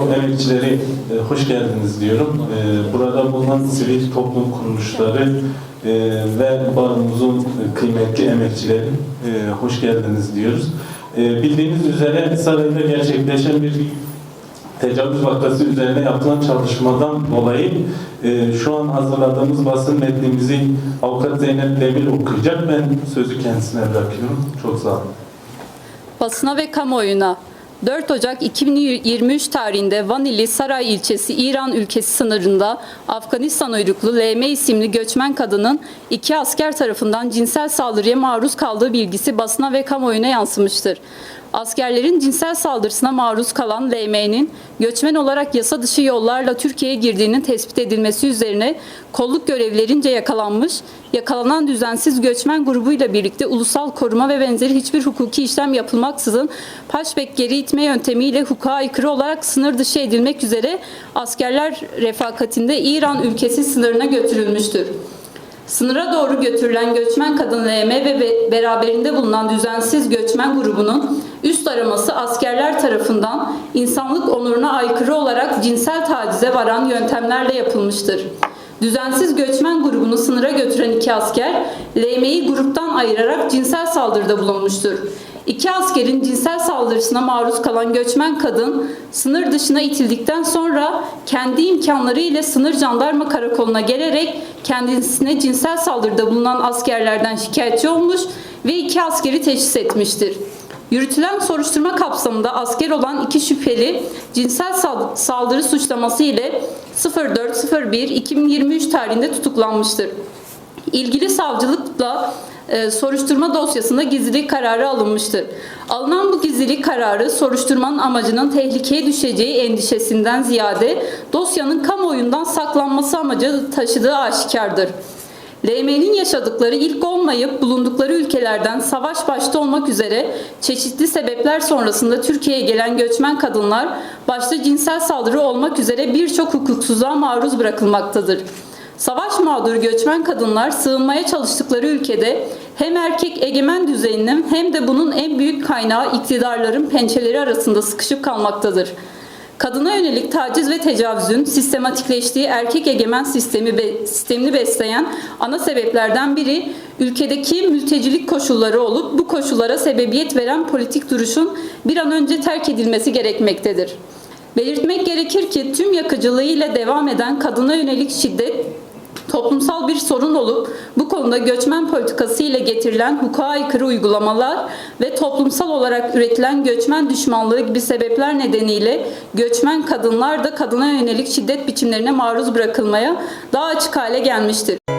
bu emekçileri e, hoş geldiniz diyorum. E, burada bulunan sivil toplum kuruluşları e, ve barımızın kıymetli emekçileri e, hoş geldiniz diyoruz. E, bildiğiniz üzere sarayda gerçekleşen bir tecavüz vakası üzerine yapılan çalışmadan dolayı e, şu an hazırladığımız basın metnimizi avukat Zeynep Demir okuyacak. Ben sözü kendisine bırakıyorum. Çok sağ olun. Basına ve kamuoyuna 4 Ocak 2023 tarihinde Van ili Saray ilçesi İran ülkesi sınırında Afganistan uyruklu LM isimli göçmen kadının iki asker tarafından cinsel saldırıya maruz kaldığı bilgisi basına ve kamuoyuna yansımıştır. Askerlerin cinsel saldırısına maruz kalan LM'nin göçmen olarak yasa dışı yollarla Türkiye'ye girdiğinin tespit edilmesi üzerine kolluk görevlerince yakalanmış, yakalanan düzensiz göçmen grubuyla birlikte ulusal koruma ve benzeri hiçbir hukuki işlem yapılmaksızın paşbek geri itme yöntemiyle hukuka aykırı olarak sınır dışı edilmek üzere askerler refakatinde İran ülkesi sınırına götürülmüştür. Sınıra doğru götürülen göçmen kadın LM ve be- beraberinde bulunan düzensiz göçmen grubunun üst araması askerler tarafından insanlık onuruna aykırı olarak cinsel tacize varan yöntemlerle yapılmıştır. Düzensiz göçmen grubunu sınıra götüren iki asker LM'yi gruptan ayırarak cinsel saldırıda bulunmuştur. İki askerin cinsel saldırısına maruz kalan göçmen kadın sınır dışına itildikten sonra kendi imkanları ile sınır jandarma karakoluna gelerek kendisine cinsel saldırıda bulunan askerlerden şikayetçi olmuş ve iki askeri teşhis etmiştir. Yürütülen soruşturma kapsamında asker olan iki şüpheli cinsel sal- saldırı suçlaması ile 04.01.2023 tarihinde tutuklanmıştır. İlgili savcılıkla soruşturma dosyasında gizlilik kararı alınmıştır. Alınan bu gizlilik kararı soruşturmanın amacının tehlikeye düşeceği endişesinden ziyade dosyanın kamuoyundan saklanması amacı taşıdığı aşikardır. LM'nin yaşadıkları ilk olmayıp bulundukları ülkelerden savaş başta olmak üzere çeşitli sebepler sonrasında Türkiye'ye gelen göçmen kadınlar başta cinsel saldırı olmak üzere birçok hukuksuzluğa maruz bırakılmaktadır. Savaş mağduru göçmen kadınlar sığınmaya çalıştıkları ülkede hem erkek egemen düzeninin hem de bunun en büyük kaynağı iktidarların pençeleri arasında sıkışıp kalmaktadır. Kadına yönelik taciz ve tecavüzün sistematikleştiği erkek egemen sistemi be, sistemini besleyen ana sebeplerden biri ülkedeki mültecilik koşulları olup bu koşullara sebebiyet veren politik duruşun bir an önce terk edilmesi gerekmektedir. Belirtmek gerekir ki tüm yakıcılığıyla devam eden kadına yönelik şiddet toplumsal bir sorun olup bu konuda göçmen politikası ile getirilen hukuka aykırı uygulamalar ve toplumsal olarak üretilen göçmen düşmanlığı gibi sebepler nedeniyle göçmen kadınlar da kadına yönelik şiddet biçimlerine maruz bırakılmaya daha açık hale gelmiştir.